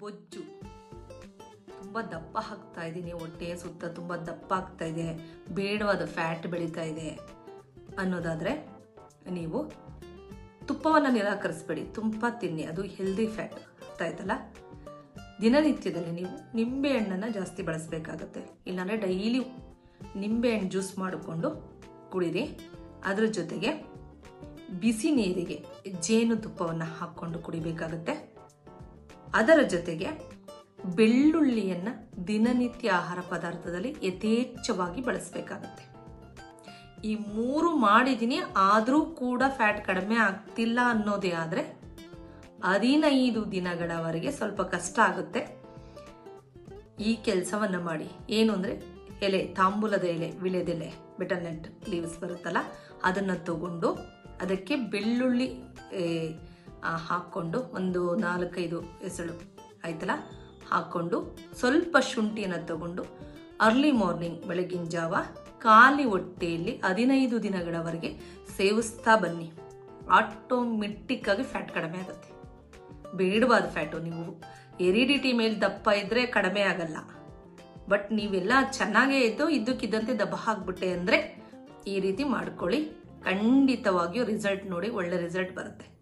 ಬೊಜ್ಜು. ತುಂಬ ದಪ್ಪ ಹಾಕ್ತಾ ಇದ್ದೀನಿ ಹೊಟ್ಟೆ ಸುತ್ತ, ತುಂಬ ದಪ್ಪ ಆಗ್ತಾ ಇದೆ. ಬೇಡವಾದ ಫ್ಯಾಟ್ ಬೆಳೀತಾ ಇದೆ ಅನ್ನೋದಾದರೆ ನೀವು ತುಪ್ಪವನ್ನು ನಿರಾಕರಿಸ್ಬೇಡಿ. ತುಂಬ ತಿನ್ನಿ, ಅದು ಹೆಲ್ದಿ ಫ್ಯಾಟ್ ಆಗ್ತಾ ಆಯ್ತಲ್ಲ ದಿನನಿತ್ಯದಲ್ಲಿ ನೀವು ನಿಂಬೆ ಹಣ್ಣನ್ನು ಜಾಸ್ತಿ ಬಳಸಬೇಕಾಗತ್ತೆ. ಇಲ್ಲಾಂದರೆ ಡೈಲಿ ನಿಂಬೆ ಹಣ್ಣು ಜ್ಯೂಸ್ ಮಾಡಿಕೊಂಡು ಕುಡೀರಿ. ಅದರ ಜೊತೆಗೆ ಬಿಸಿ ನೀರಿಗೆ ಜೇನು ತುಪ್ಪವನ್ನು ಹಾಕ್ಕೊಂಡು ಕುಡಿಬೇಕಾಗತ್ತೆ. ಅದರ ಜೊತೆಗೆ ಬೆಳ್ಳುಳ್ಳಿಯನ್ನು ದಿನನಿತ್ಯ ಆಹಾರ ಪದಾರ್ಥದಲ್ಲಿ ಯಥೇಚ್ಛವಾಗಿ ಬಳಸಬೇಕಾಗತ್ತೆ. ಈ ಮೂರು ಮಾಡಿದ್ದೀನಿ, ಆದರೂ ಕೂಡ ಫ್ಯಾಟ್ ಕಡಿಮೆ ಆಗ್ತಿಲ್ಲ ಅನ್ನೋದೇ ಆದರೆ ಹದಿನೈದು ದಿನಗಳವರೆಗೆ ಸ್ವಲ್ಪ ಕಷ್ಟ ಆಗುತ್ತೆ. ಈ ಕೆಲಸವನ್ನು ಮಾಡಿ. ಏನು ಅಂದರೆ ಎಲೆ, ತಾಂಬೂಲದ ಎಲೆ ವಿಳೆದೆಲೆ ಬೆಟರ್ನೆಟ್ ಲೀವ್ಸ್ ಬರುತ್ತಲ್ಲ, ಅದನ್ನು ತಗೊಂಡು ಅದಕ್ಕೆ ಬೆಳ್ಳುಳ್ಳಿ ಹಾಕ್ಕೊಂಡು ಒಂದು ನಾಲ್ಕೈದು ಎಸಳು ಆಯ್ತಲ್ಲ? ಹಾಕ್ಕೊಂಡು ಸ್ವಲ್ಪ ಶುಂಠಿಯನ್ನು ತಗೊಂಡು ಅರ್ಲಿ ಮಾರ್ನಿಂಗ್ ಬೆಳಗಿನ ಜಾವ ಖಾಲಿ ಹೊಟ್ಟೆಯಲ್ಲಿ ಹದಿನೈದು ದಿನಗಳವರೆಗೆ ಸೇವಿಸ್ತಾ ಬನ್ನಿ. ಆಟೋಮೆಟಿಕ್ ಆಗಿ ಫ್ಯಾಟ್ ಕಡಿಮೆ ಆಗುತ್ತೆ. ಬೇಡವಾದ ಫ್ಯಾಟು ನೀವು. ಎರಿಡಿಟಿ ಮೇಲೆ ದಪ್ಪ ಇದ್ರೆ ಕಡಿಮೆ ಆಗಲ್ಲ. ಬಟ್ ನೀವೆಲ್ಲ ಚೆನ್ನಾಗೇ ಇದ್ದು ಇದ್ದಕ್ಕಿದ್ದಂತೆ ದಬ್ಬ ಹಾಕ್ಬಿಟ್ಟೆ ಅಂದರೆ ಈ ರೀತಿ ಮಾಡ್ಕೊಳ್ಳಿ. ಖಂಡಿತವಾಗಿಯೂ ರಿಸಲ್ಟ್ ನೋಡಿ ಒಳ್ಳೆ ರಿಸಲ್ಟ್ ಬರುತ್ತೆ.